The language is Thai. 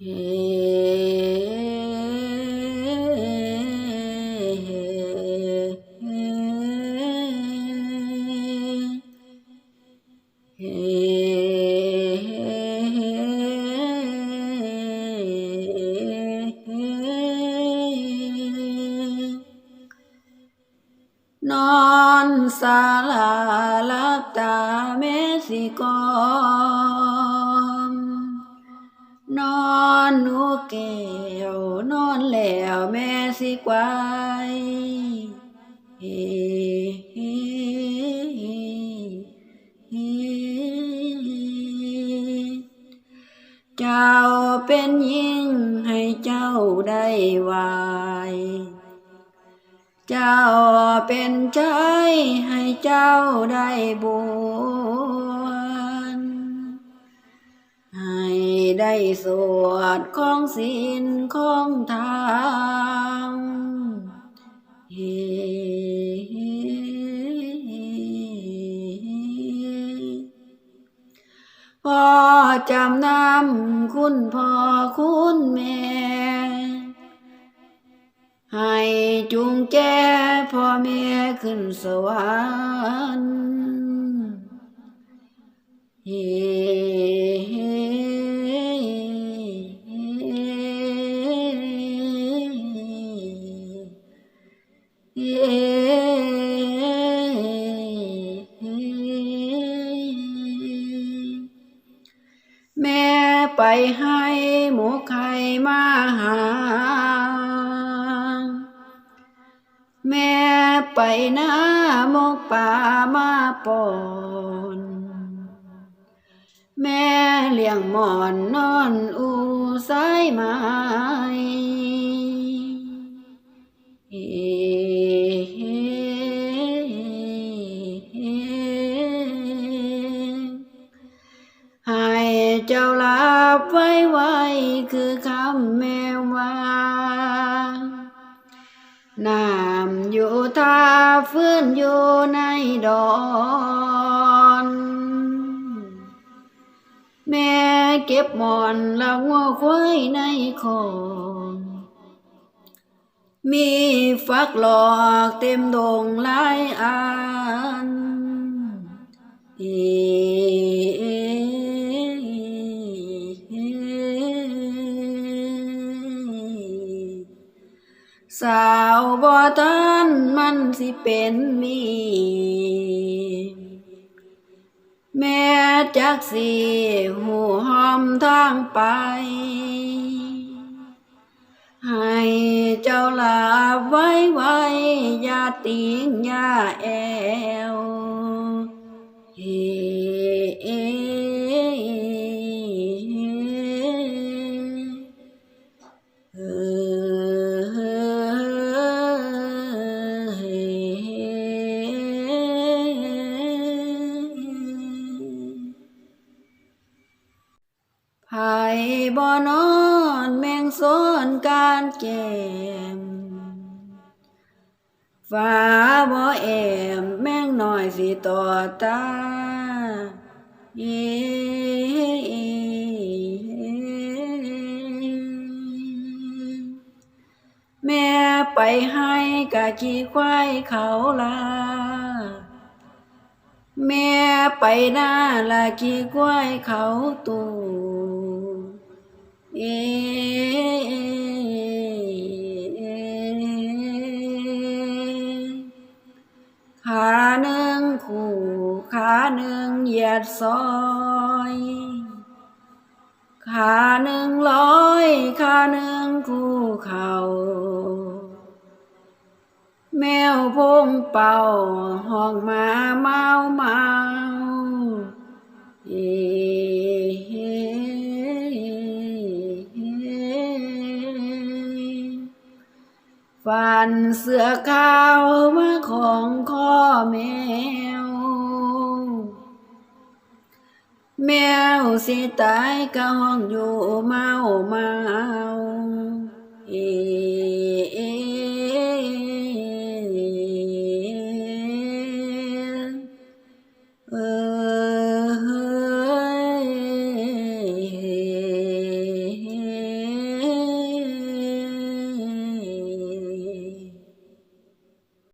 เฮเฮนอนสาลาลับตาเมสิกอม นอนหนูแก้วนอนแล้วแม่สิกวายเฮ้เฮเฮเจ้าเป็นยิ่งให้เจ้าได้วายเจ้าเป็นใจให้เจ้าได้บว ได้สวดของศีลของธรรมเฮพ่อจำนำคุณพ่อคุณแม่ ให้จุงแจพ่อแม่ขึ้นสวรรค์เฮ แม่ไปให้หมูไข่มาหา แม่ไปหน้ามกป่ามาปอนแม่เลี้ยงหมอนนอนอูสายไม้าบไว้ไว้คือคำแม่ว่าน้ำอยู่ท่าฟื้นอยู่ในดอนแม่เก็บหมอนล้วงัวควายในคอนมีฟักหลอกเต็มดงหลายอันเอ สาวบ่ทันมันสิเป็นมี แม่จักสิหูหอมทางไป ให้เจ้าลาไว้ไว้อย่าติงอย่าแอวเฮ บ่นอนแมงสนการแก้มฟ้าบ่แอมแมงน้อยสิต่อตาเอแม่ไปให้กะขี้ควายเขาลา แม่ไปหน้าละขี้ควายเขาตู ขาหนึ่งคู่ขาหนึ่งเหยียดซอยขาหนึ่งร้อยขาหนึ่งคู่เข่าแมวพงเป่าห้องหมาเมาเมาเฮ ฟันเสือขาวมาของข้อแมว แมวสิตายก็ห้องอยู่เมาเมาเอ